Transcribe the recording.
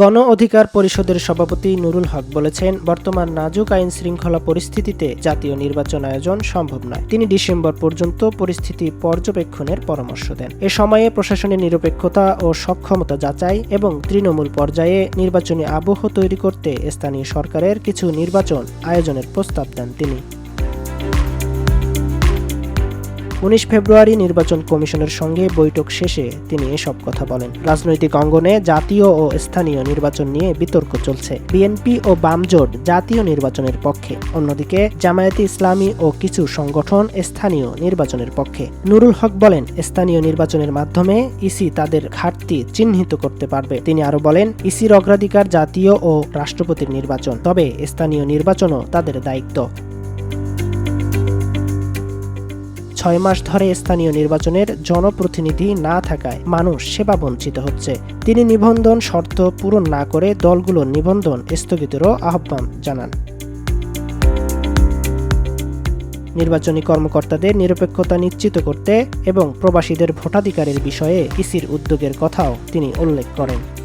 গণ অধিকার পরিষদের সভাপতি নুরুল হক বলেছেন, বর্তমান নাজুক আইন শৃঙ্খলা পরিস্থিতিতে জাতীয় নির্বাচন আয়োজন সম্ভব নয়। তিনি ডিসেম্বর পর্যন্ত পরিস্থিতি পর্যবেক্ষণের পরামর্শ দেন। এ সময়ে প্রশাসনের নিরপেক্ষতা ও সক্ষমতা যাচাই এবং তৃণমূল পর্যায়ে নির্বাচনী আবহ তৈরি করতে স্থানীয় সরকারের কিছু নির্বাচন আয়োজনের প্রস্তাব দেন তিনি। উনিশ ফেব্রুয়ারি নির্বাচন কমিশনের সঙ্গে বৈঠক শেষে তিনি এসব কথা বলেন। রাজনৈতিক অঙ্গনে জাতীয় ও স্থানীয় নির্বাচন নিয়ে বিতর্ক চলছে। বিএনপি ও বামজোট জাতীয় নির্বাচনের পক্ষে, অন্যদিকে জামায়াতে ইসলামী ও কিছু সংগঠন স্থানীয় নির্বাচনের পক্ষে। নুরুল হক বলেন, স্থানীয় নির্বাচনের মাধ্যমে ইসি তাদের ঘাটতি চিহ্নিত করতে পারবে। তিনি আরও বলেন, ইসির অগ্রাধিকার জাতীয় ও রাষ্ট্রপতির নির্বাচন, তবে স্থানীয় নির্বাচনও তাদের দায়িত্ব। ছয় মাস ধরে স্থানীয় নির্বাচনের জনপ্রতিনিধি না থাকায় মানুষ সেবা বঞ্চিত হচ্ছে। তিনি নিবন্ধন শর্ত পূরণ না করে দলগুলোর নিবন্ধন স্থগিতেরও আহ্বান জানান। নির্বাচনী কর্মকর্তাদের নিরপেক্ষতা নিশ্চিত করতে এবং প্রবাসীদের ভোটাধিকারের বিষয়ে ইসির উদ্যোগের কথাও তিনি উল্লেখ করেন।